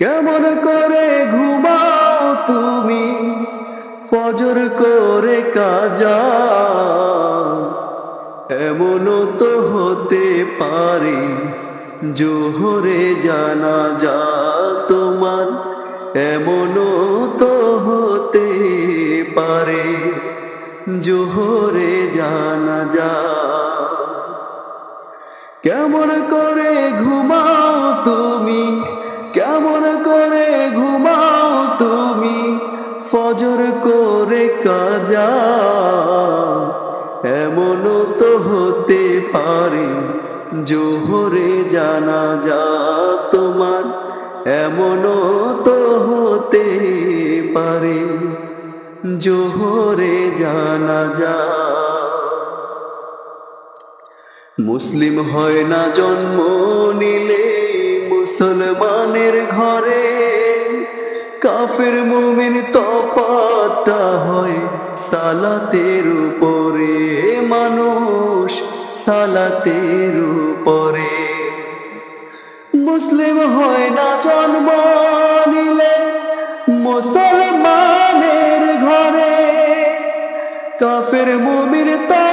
কেমন করে ঘুমাও তুমি? ফজর করে কাজা। এমনও তো হতে পারে জোহরে জানা যা তোমার। এমনও তো হতে পারে জোহরে জানা যা কেমন করে ঘুমাও তুমি কেমন করে ঘুমাও তুমি? ফজর করে কাজা। এমনও তো হতে পারে জোহরে জানা যা তোমার। এমনও তো হতে পারে জোহরে জানা যা মুসলিম হয় না জন্ম নিলে মুসলমানের ঘরে কাফের মুমিন তফাতটা হয় সালাতের উপরে। মানুষ সালাতের উপরে। মুসলিম হয় না জন্ম নিলে মুসলমানের ঘরে। কাফের মুমির তফাতটা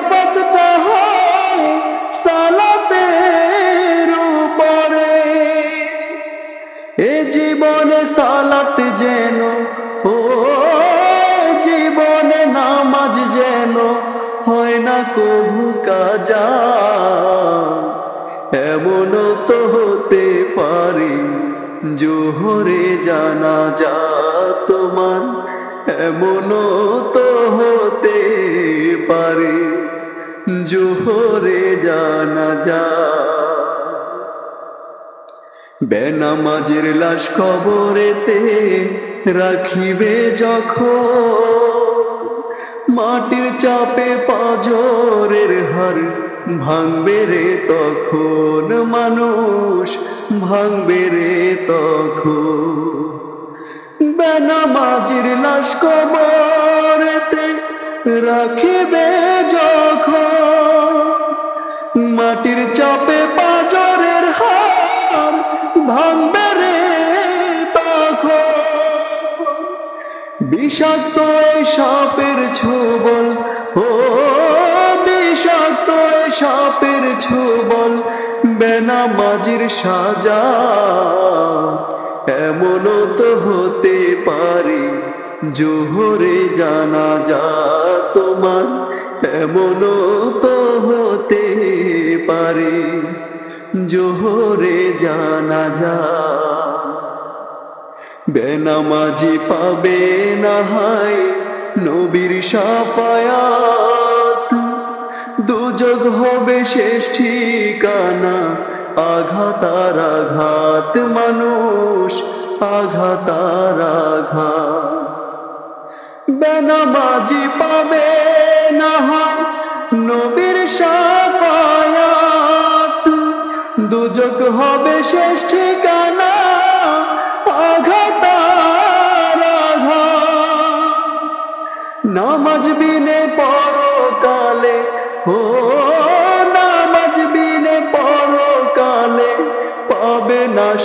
কবু কাজা এমনও তো হতে পারে জোহরে জানা যা তোমার এমনও তো হতে পারে জোহরে জানা যা বেনামাজের লাশ কবরেতে রাখিবে যখন মাটির চাপে পাজরের হার ভাঙবে রে তখন মানুষ, ভাঙবে রে তখন। বেনামাজির লাশ কবরেতে রাখিবে যখন। মাটির চাপে পাজরের হার ভাঙবে রে তখন। বিষাক্ত সাপের ছোবল সাপের ছোবল বেনামাজির সাজা। এমনও তো হতে পারে, জোহরে জানা যা তোমার। এমনও তো হতে পারে, জোহরে জানা যা বেনামাজি পাবে না হায় নবীর সাফায়াত দুযোগ হবে শেষ ঠিকানা। আঘাত আর আঘাত, মানুষ আঘাত আর আঘাত। বেনামাজি পাবে না নবীর সাফায়াত। দুযোগ হবে শেষ ঠিকানা।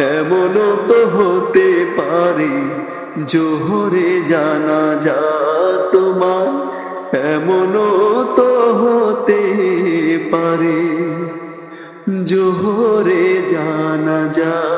এমনও তো হতে পারে, জোহরে জানা যা তোমার। এমনও তো হতে পারে, জোহরে জানা যা